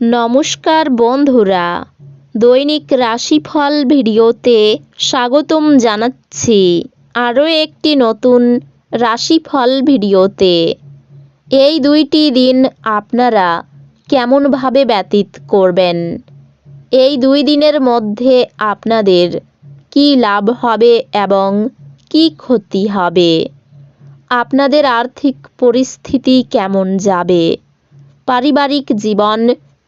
নমস্কার বন্ধুরা। দৈনিক রাশিফল ভিডিওতে স্বাগতম জানাচ্ছি আরও একটি নতুন রাশিফল ভিডিওতে। এই দুইটি দিন আপনারা কেমনভাবে ব্যতীত করবেন? এই দুই দিনের মধ্যে আপনাদের কী লাভ হবে এবং কী ক্ষতি হবে? আপনাদের আর্থিক পরিস্থিতি কেমন যাবে? পারিবারিক জীবন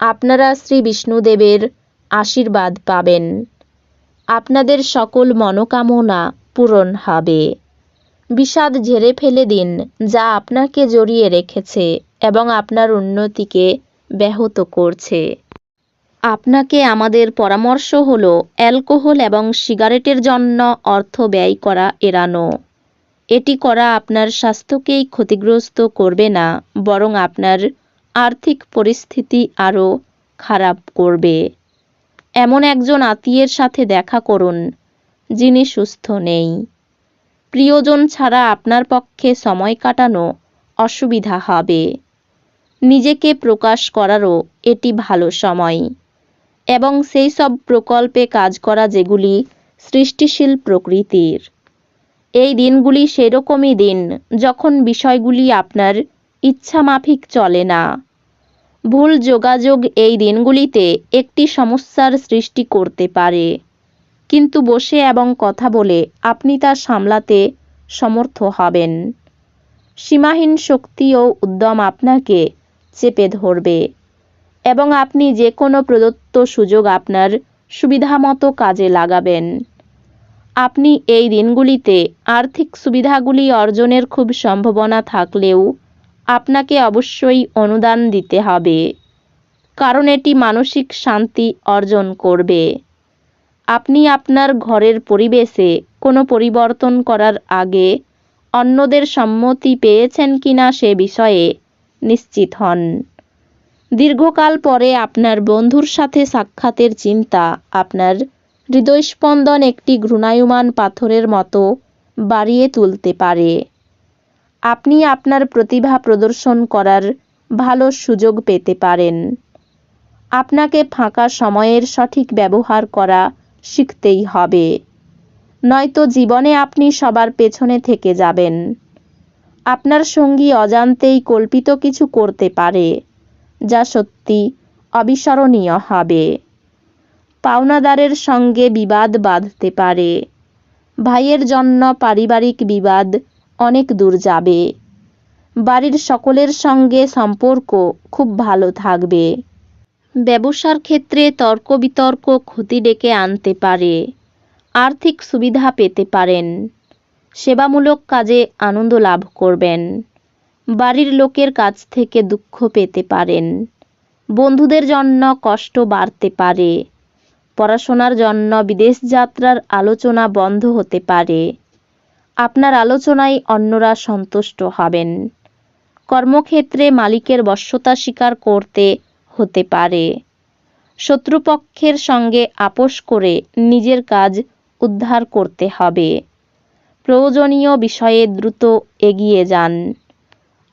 আপনারা শ্রী বিষ্ণুদেবের আশীর্বাদ পাবেন। আপনাদের সকল মনোকামনা পূরণ হবে। বিষাদ ঝেড়ে ফেলে দিন যা আপনাকে জড়িয়ে রেখেছে এবং আপনার উন্নতিকে ব্যাহত করছে। আপনাকে আমাদের পরামর্শ হল অ্যালকোহল এবং সিগারেটের জন্য অর্থ ব্যয় করা এড়ানো। এটি করা আপনার স্বাস্থ্যকেই ক্ষতিগ্রস্ত করবে না, বরং আপনার আর্থিক পরিস্থিতি আরও খারাপ করবে। এমন একজন আত্মীয়ের সাথে দেখা করুন, যিনি সুস্থ নেই। প্রিয়জন ছাড়া আপনার পক্ষে সময় কাটানো অসুবিধা হবে। নিজেকে প্রকাশ করারও এটি ভালো সময়। এবং সেই সব প্রকল্পে কাজ করা যেগুলি সৃষ্টিশীল প্রকৃতির। এই দিনগুলি সেরকমই দিন যখন বিষয়গুলি আপনার ইচ্ছামাফিক চলে না। ভুল যোগাযোগ এই দিনগুলিতে একটি সমস্যার সৃষ্টি করতে পারে। কিন্তু বসে এবং কথা বলে আপনি তা সামলাতে সমর্থ হবেন। সীমাহীন শক্তি ও উদ্যম আপনাকে চেপে ধরবে এবং আপনি যে কোনো প্রদত্ত সুযোগ আপনার সুবিধামতো কাজে লাগাবেন। আপনি এই দিনগুলিতে আর্থিক সুবিধাগুলি অর্জনের খুব সম্ভাবনা থাকলেও আপনাকে অবশ্যই অনুদান দিতে হবে। কারণ এটি মানসিক শান্তি অর্জন করবে। আপনি আপনার ঘরের পরিবেশে কোনো পরিবর্তন করার আগে অন্যদের সম্মতি পেয়েছেন কিনা সে বিষয়ে নিশ্চিত হন। দীর্ঘকাল পরে আপনার বন্ধুর সাথে সাক্ষাতের চিন্তা, আপনার হৃদয়স্পন্দন একটি ঘৃণায়মান পাথরের মতো বাড়িয়ে তুলতে পারে। আপনি আপনার প্রতিভা প্রদর্শন করার ভালো সুযোগ পেতে পারেন। আপনাকে ফাঁকা সময়ের সঠিক ব্যবহার করা শিখতেই হবে। নয়তো জীবনে আপনি সবার পেছনে থেকে যাবেন। আপনার সঙ্গী অজান্তেই কল্পিত কিছু করতে পারে, যা সত্যি অবিস্মরণীয় হবে। পাওনাদারের সঙ্গে বিবাদ বাঁধতে পারে। ভাইয়ের জন্য পারিবারিক বিবাদ অনেক দূর যাবে। বাড়ির সকলের সঙ্গে সম্পর্ক খুব ভালো থাকবে। ব্যবসার ক্ষেত্রে তর্ক বিতর্ক ক্ষতি ডেকে আনতে পারে। আর্থিক সুবিধা পেতে পারেন। সেবামূলক কাজে আনন্দ লাভ করবেন। বাড়ির লোকের কাছ থেকে দুঃখ পেতে পারেন। বন্ধুদের জন্য কষ্ট বাড়তে পারে। পড়াশোনার জন্য বিদেশ যাত্রার আলোচনা বন্ধ হতে পারে। আপনার আলোচনায় অন্যরা সন্তুষ্ট হবেন। কর্মক্ষেত্রে মালিকের বশ্যতা স্বীকার করতে হতে পারে। শত্রুপক্ষের সঙ্গে আপোষ করে নিজের কাজ উদ্ধার করতে হবে। প্রয়োজনীয় বিষয়ে দ্রুত এগিয়ে যান।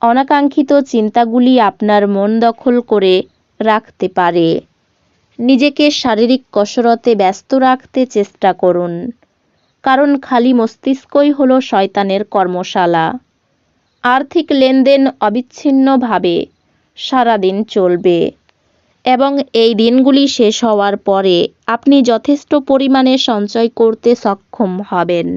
অনাকাঙ্ক্ষিত চিন্তাগুলি আপনার মন দখল করে রাখতে পারে। নিজেকে শারীরিক কসরতে ব্যস্ত রাখতে চেষ্টা করুন। কারণ খালি মস্তিষ্কই হল শয়তানের কর্মশালা। আর্থিক লেনদেন অবিচ্ছিন্নভাবে সারাদিন চলবে। এবং এই দিনগুলি শেষ হওয়ার পরে আপনি যথেষ্ট পরিমাণে সঞ্চয় করতে সক্ষম হবেন।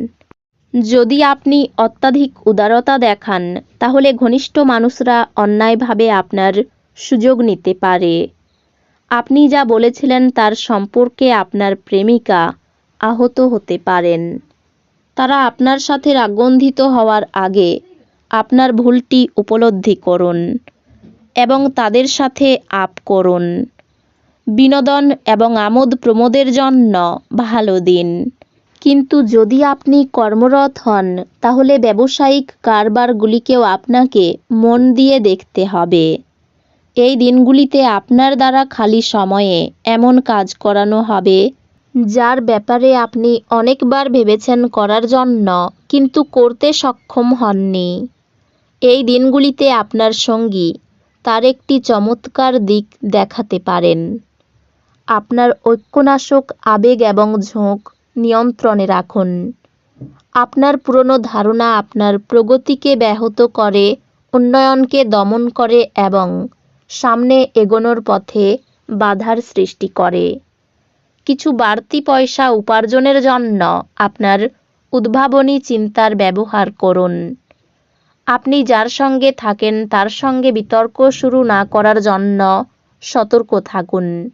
যদি আপনি অত্যাধিক উদারতা দেখান, তাহলে ঘনিষ্ঠ মানুষরা অন্যায়ভাবে আপনার সুযোগ নিতে পারে। আপনি যা বলেছিলেন তার সম্পর্কে আপনার প্রেমিকা আহত হতে পারেন। তারা আপনার সাথে রাগন্ধিত হওয়ার আগে আপনার ভুলটি উপলব্ধি করুন এবং তাদের সাথে আপ করুন। বিনোদন এবং আমোদ প্রমোদের জন্য ভালো দিন। কিন্তু যদি আপনি কর্মরত হন, তাহলে ব্যবসায়িক কারবারগুলিকেও আপনাকে মন দিয়ে দেখতে হবে। এই দিনগুলিতে আপনার দ্বারা খালি সময়ে এমন কাজ করানো হবে যার ব্যাপারে আপনি অনেকবার ভেবেছেন করার জন্য, কিন্তু করতে সক্ষম হননি। এই দিনগুলিতে আপনার সঙ্গী তার একটি চমৎকার দিক দেখাতে পারেন। আপনার ঐক্যনাশক আবেগ এবং ঝোঁক নিয়ন্ত্রণে রাখুন। আপনার পুরনো ধারণা আপনার প্রগতিকে ব্যাহত করে, উন্নয়নকে দমন করে এবং সামনে এগোনোর পথে বাধার সৃষ্টি করে। কিছু বাড়তি পয়সা উপার্জনের জন্য আপনার উদ্ভাবনী চিন্তার ব্যবহার করুন। আপনি যার সঙ্গে থাকেন তার সঙ্গে বিতর্ক শুরু না করার জন্য সতর্ক থাকুন।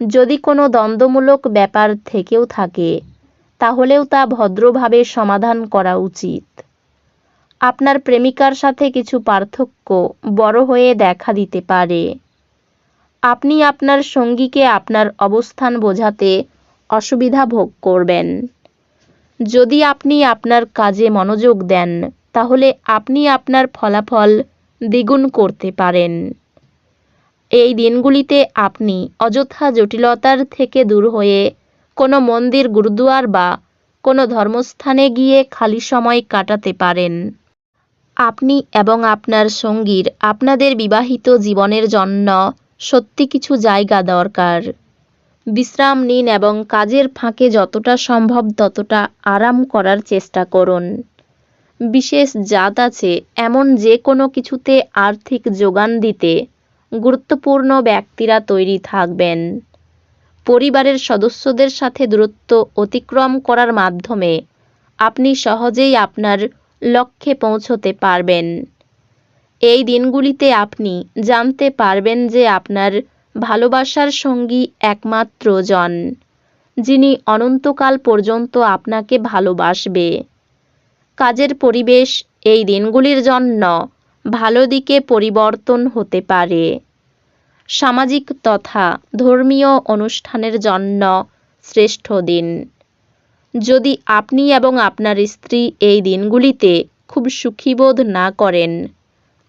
যদি কোনো দ্বন্দ্বমূলক ব্যাপার থেকেও থাকে, তাহলেও তা ভদ্রভাবে সমাধান করা উচিত। আপনার প্রেমিকার সাথে কিছু পার্থক্য বড় হয়ে দেখা দিতে পারে। আপনি আপনার সঙ্গীকে আপনার অবস্থান বোঝাতে অসুবিধা ভোগ করবেন। যদি আপনি আপনার কাজে মনোযোগ দেন, তাহলে আপনি আপনার ফলাফল দ্বিগুণ করতে পারেন। এই দিনগুলিতে আপনি অযথা জটিলতার থেকে দূর হয়ে কোনো মন্দির, গুরুদুয়ার বা কোনো ধর্মস্থানে গিয়ে খালি সময় কাটাতে পারেন। আপনি এবং আপনার সঙ্গীর আপনাদের বিবাহিত জীবনের জন্য সত্যি কিছু জায়গা দরকার। বিশ্রাম নিন এবং কাজের ফাঁকে যতটা সম্ভব ততটা আরাম করার চেষ্টা করুন। বিশেষ জাত আছে, এমন যে কোনো কিছুতে আর্থিক যোগান দিতে গুরুত্বপূর্ণ ব্যক্তিরা তৈরি থাকবেন। পরিবারের সদস্যদের সাথে দূরত্ব অতিক্রম করার মাধ্যমে আপনি সহজেই আপনার লক্ষ্যে পৌঁছতে পারবেন। এই দিনগুলিতে আপনি জানতে পারবেন যে আপনার ভালোবাসার সঙ্গী একমাত্র জন, যিনি অনন্তকাল পর্যন্ত আপনাকে ভালোবাসবে। কাজের পরিবেশ এই দিনগুলির জন্য ভালো দিকে পরিবর্তন হতে পারে। সামাজিক তথা ধর্মীয় অনুষ্ঠানের জন্য শ্রেষ্ঠ দিন। যদি আপনি এবং আপনার স্ত্রী এই দিনগুলিতে খুব সুখী বোধ না করেন